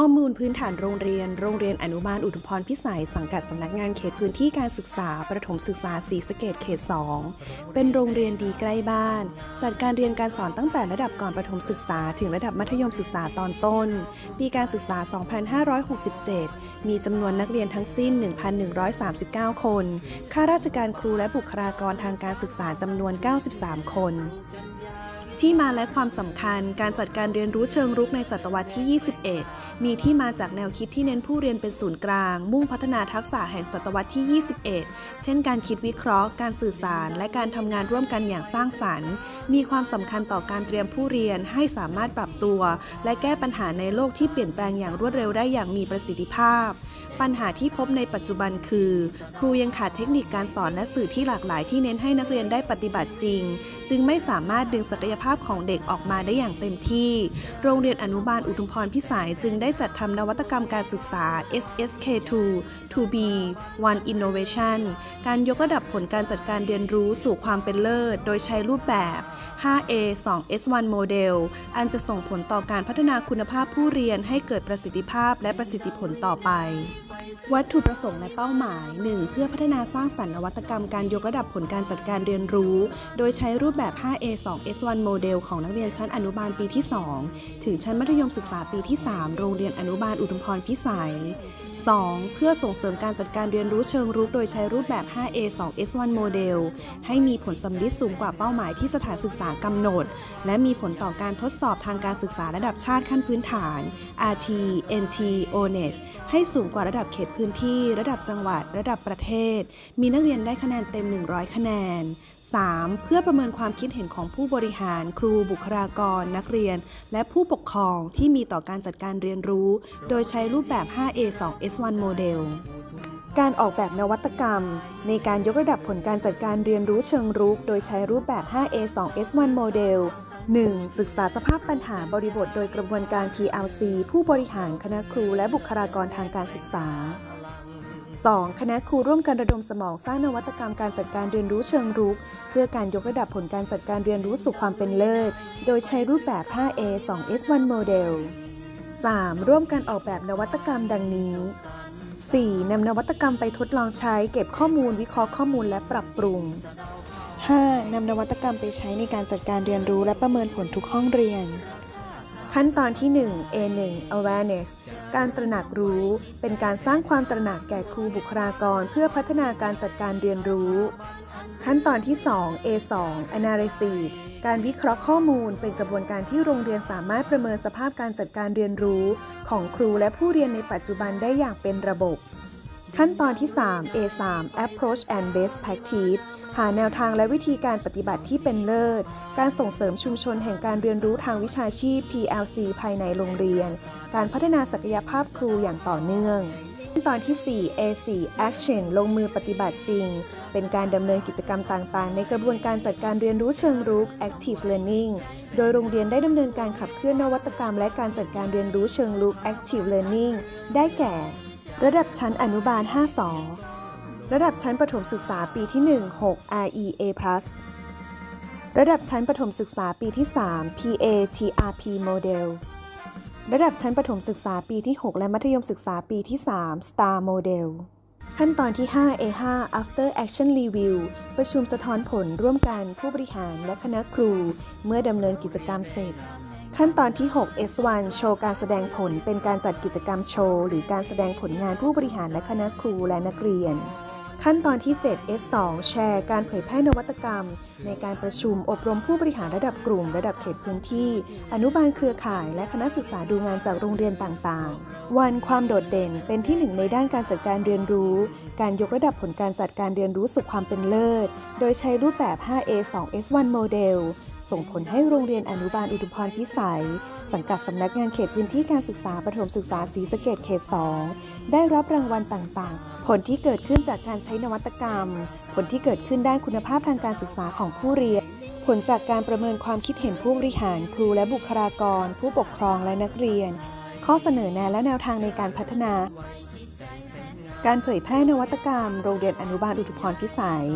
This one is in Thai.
ข้อมูลพื้นฐานโรงเรียน โรงเรียนอนุบาลอุทุมพรพิสัย สังกัดสำนักงานเขตพื้นที่การศึกษา ประถมศึกษาศรีสะเกดเขต 2 เป็นโรงเรียนดีใกล้บ้าน จัดการเรียนการสอนตั้งแต่ระดับก่อนประถมศึกษา ถึงระดับมัธยมศึกษาตอนต้น ปีการศึกษา 2567 มีจำนวนนักเรียนทั้งสิ้น 1,139 คน ข้าราชการครูและบุคลากรทางการศึกษาจำนวน 93 คน ที่มาและความสำคัญการจัดการเรียนรู้เชิงรุกในศตวรรษที่ 21 มีที่มาจากแนวคิดที่เน้นผู้เรียนเป็นศูนย์กลาง มุ่งพัฒนาทักษะแห่งศตวรรษที่ 21 เช่นการคิดวิเคราะห์ การสื่อสาร และการทำงานร่วมกันอย่างสร้างสรรค์ มีความสำคัญต่อการเตรียมผู้เรียนให้สามารถปรับตัว และแก้ปัญหาในโลกที่เปลี่ยนแปลงอย่างรวดเร็วได้อย่างมีประสิทธิภาพ ปัญหาที่พบในปัจจุบันคือ ครูยังขาดเทคนิคการสอนและสื่อที่หลากหลายที่เน้นให้นักเรียนได้ปฏิบัติจริง จึงไม่สามารถดึงศักยภาพพของเด็กออกมาได้อย่างเต็มที่ โรงเรียนอนุบาลอุทุมพรพิสัยจึงได้จัดทำนวัตกรรมการศึกษา SSK2 2B One Innovation การยกระดับผลการจัดการเรียนรู้สู่ความเป็นเลิศ โดยใช้รูปแบบ 5A 2S1 Model อันจะส่งผลต่อการพัฒนาคุณภาพผู้เรียนให้เกิดประสิทธิภาพและประสิทธิผลต่อไป วัตถุประสงค์และเป้าหมาย 1. เพื่อพัฒนาสร้างสรรค์นวัตกรรมการยกระดับผลการจัดการเรียนรู้ โดยใช้รูปแบบ 5A 2S1 โมเดลของนักเรียนชั้นอนุบาลปีที่ 2 ถึงชั้นมัธยมศึกษาปีที่ 3 โรงเรียนอนุบาลอุทุมพรพิสัย 2. เพื่อส่งเสริมการจัดการเรียนรู้เชิงรุก โดยใช้รูปแบบ 5A 2S1 โมเดลให้มีผลสำลิดสูงกว่าเป้าหมายที่สถานศึกษากำหนด และมีผลต่อการทดสอบทางการศึกษาระดับชาติขั้นพื้นฐาน RT NT ONET ให้สูงกว่าระดับเขตพื้นที่ระดับจังหวัดระดับประเทศ มีนักเรียนได้คะแนนเต็ม 100 คะแนน 3. เพื่อประเมินความคิดเห็นของผู้บริหาร ครูบุคลากร นักเรียน และผู้ปกครองที่มีต่อการจัดการเรียนรู้ โดยใช้รูปแบบ 5A 2S1 โมเดลการออกแบบนวัตกรรม ในการยกระดับผลการจัดการเรียนรู้เชิงรุก โดยใช้รูปแบบ 5A 2S1 โมเดล 1. ศึกษาสภาพปัญหาบริบทโดยกระบวนการ PLC ผู้บริหารคณะครูและบุคลากรทางการศึกษา 2. คณะครูร่วมกันระดมสมองสร้างนวัตกรรมการจัดการเรียนรู้เชิงรุก เพื่อการยกระดับผลการจัดการเรียนรู้สู่ความเป็นเลิศ โดยใช้รูปแบบ 5A 2S1 โมเดล 3. ร่วมกันออกแบบนวัตกรรมดังนี้ 4. นำนวัตกรรมไปทดลองใช้เก็บข้อมูลวิเคราะห์ข้อมูลและปรับปรุง 5. นำนวัตกรรมไปใช้ในการจัดการเรียนรู้และประเมินผลทุกห้องเรียน ขั้นตอนที่ 1 A1 awareness การตระหนักรู้ เป็นการสร้างความตระหนักแก่ครูบุคลากรเพื่อพัฒนาการจัดการเรียนรู้ ขั้นตอนที่ 2 A2 analysis การวิเคราะห์ข้อมูลเป็นกระบวนการที่โรงเรียนสามารถประเมินสภาพการจัดการเรียนรู้ ของครูและผู้เรียนในปัจจุบันได้อย่างเป็นระบบ ขั้นตอนที่ 3 A3 Approach and Best Practice หาแนวทางและวิธีการปฏิบัติที่เป็นเลิศ การส่งเสริมชุมชนแห่งการเรียนรู้ทางวิชาชีพ PLC ภายในโรงเรียน การพัฒนาศักยภาพครูอย่างต่อเนื่องขั้นตอนที่ 4 A4 Action ลงมือปฏิบัติจริง เป็นการดำเนินกิจกรรมต่างๆ ในกระบวนการจัดการเรียนรู้เชิงรุก Active Learning โดยโรงเรียนได้ดำเนินการขับเคลื่อนนวัตกรรม และการจัดการเรียนรู้เชิงรุก Active Learning ได้แก่ ระดับชั้นอนุบาล 5 2 ระดับชั้นประถมศึกษาปีที่ 1 6 REA+ ระดับชั้นประถมศึกษาปีที่ 3 PA TRP Model ระดับชั้นประถมศึกษาปีที่ 6 และมัธยมศึกษาปีที่ 3 STAR Model ขั้นตอนที่ 5 A5 After Action Review ประชุมสะท้อนผลร่วมกันผู้บริหารและคณะครู เมื่อดำเนินกิจกรรมเสร็จ ขั้นตอนที่ 6 S1 โชว์การแสดงผลเป็นการจัดกิจกรรมโชว์ หรือการแสดงผลงานผู้บริหารและคณะครูและนักเรียน ขั้นตอนที่ 7 S2 แชร์การเผยแพร่นวัตกรรม ในการประชุมอบรมผู้บริหารระดับกลุ่ม ระดับเขตพื้นที่ อนุบาลเครือข่าย และคณะศึกษาดูงานจากโรงเรียนต่างๆ วันความโดดเด่นเป็นที่หนึ่งในด้านการจัดการเรียนรู้ การยกระดับผลการจัดการเรียนรู้สู่ความเป็นเลิศ โดยใช้รูปแบบ 5A 2S1 โมเดล ส่งผลให้โรงเรียนอนุบาลอุทุมพรพิสัย สังกัดสำนักงานเขตพื้นที่การศึกษาประถมศึกษาศรีสะเกดเขต 2 ได้รับรางวัลต่างๆ ผลที่เกิดขึ้นจากการใช้นวัตกรรม ผลที่เกิดขึ้นด้านคุณภาพทางการศึกษาของผู้เรียน ผลจากการประเมินความคิดเห็นผู้บริหาร ครูและบุคลากร ผู้ปกครองและนักเรียน ข้อเสนอแนะและแนวทางในการพัฒนา การเผยแพร่นวัตกรรม โรงเรียนอนุบาลอุทุพรพิสัย